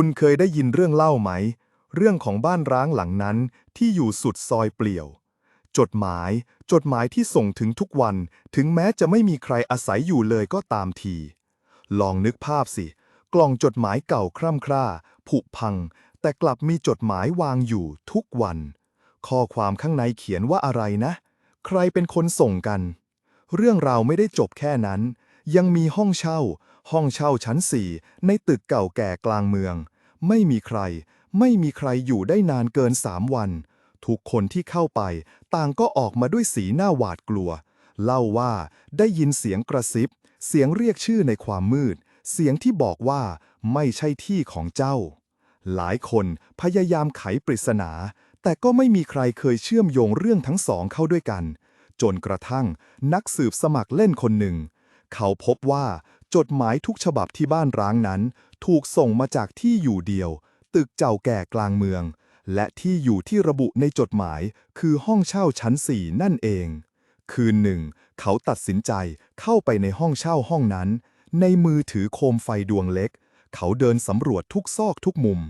คุณเคยได้ยินเรื่องเล่าไหม เรื่องของบ้านร้างหลังนั้นที่อยู่สุดซอยเปลี่ยว จดหมาย จดหมายที่ส่งถึงทุกวัน ถึงแม้จะไม่มีใครอาศัยอยู่เลยก็ตามที ลองนึกภาพสิ กล่องจดหมายเก่าคร่ำคร่า ผุพัง แต่กลับมีจดหมายวางอยู่ทุกวัน ข้อความข้างในเขียนว่าอะไรนะ ใครเป็นคนส่งกัน เรื่องราวไม่ได้จบแค่นั้น ยังมีห้องเช่า ห้องเช่าชั้นสี่ในตึกเก่าแก่กลางเมือง ไม่มีใคร ไม่มีใครอยู่ได้นานเกินสามวัน ทุกคนที่เข้าไป ต่างก็ออกมาด้วยสีหน้าหวาดกลัว เล่าว่าได้ยินเสียงกระซิบ เสียงเรียกชื่อในความมืด เสียงที่บอกว่าไม่ใช่ที่ของเจ้า หลายคนพยายามไขปริศนา แต่ก็ไม่มีใครเคยเชื่อมโยงเรื่องทั้งสองเข้าด้วยกัน จนกระทั่งนักสืบสมัครเล่นคนหนึ่ง เขาพบว่าจดหมายทุกฉบับที่บ้านร้างนั้น ถูกส่งมาจากที่อยู่เดียว ตึกเก่าแก่กลางเมือง และที่อยู่ที่ระบุในจดหมายคือห้องเช่าชั้นสี่นั่นเอง คืนหนึ่ง เขาตัดสินใจเข้าไปในห้องเช่าห้องนั้น ในมือถือโคมไฟดวงเล็ก เขาเดินสำรวจทุกซอกทุกมุม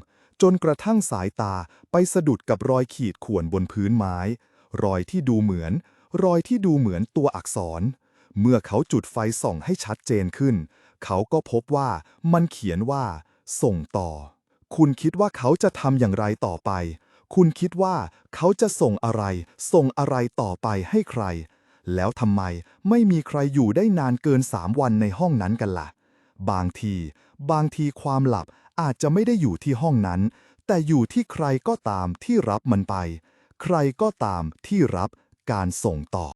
จนกระทั่งสายตาไปสะดุดกับรอยขีดข่วนบนพื้นไม้ รอยที่ดูเหมือน รอยที่ดูเหมือนตัวอักษร เมื่อเขาจุดไฟส่องให้ชัดเจนขึ้น เขาก็พบว่ามันเขียนว่า ส่งต่อ คุณคิดว่าเขาจะทำอย่างไรต่อไป คุณคิดว่าเขาจะส่งอะไร ส่งอะไรต่อไปให้ใคร แล้วทำไมไม่มีใครอยู่ได้นานเกินสามวันในห้องนั้นกันล่ะ บางที บางทีความหลับอาจจะไม่ได้อยู่ที่ห้องนั้น แต่อยู่ที่ใครก็ตามที่รับมันไป ใครก็ตามที่รับการส่งต่อ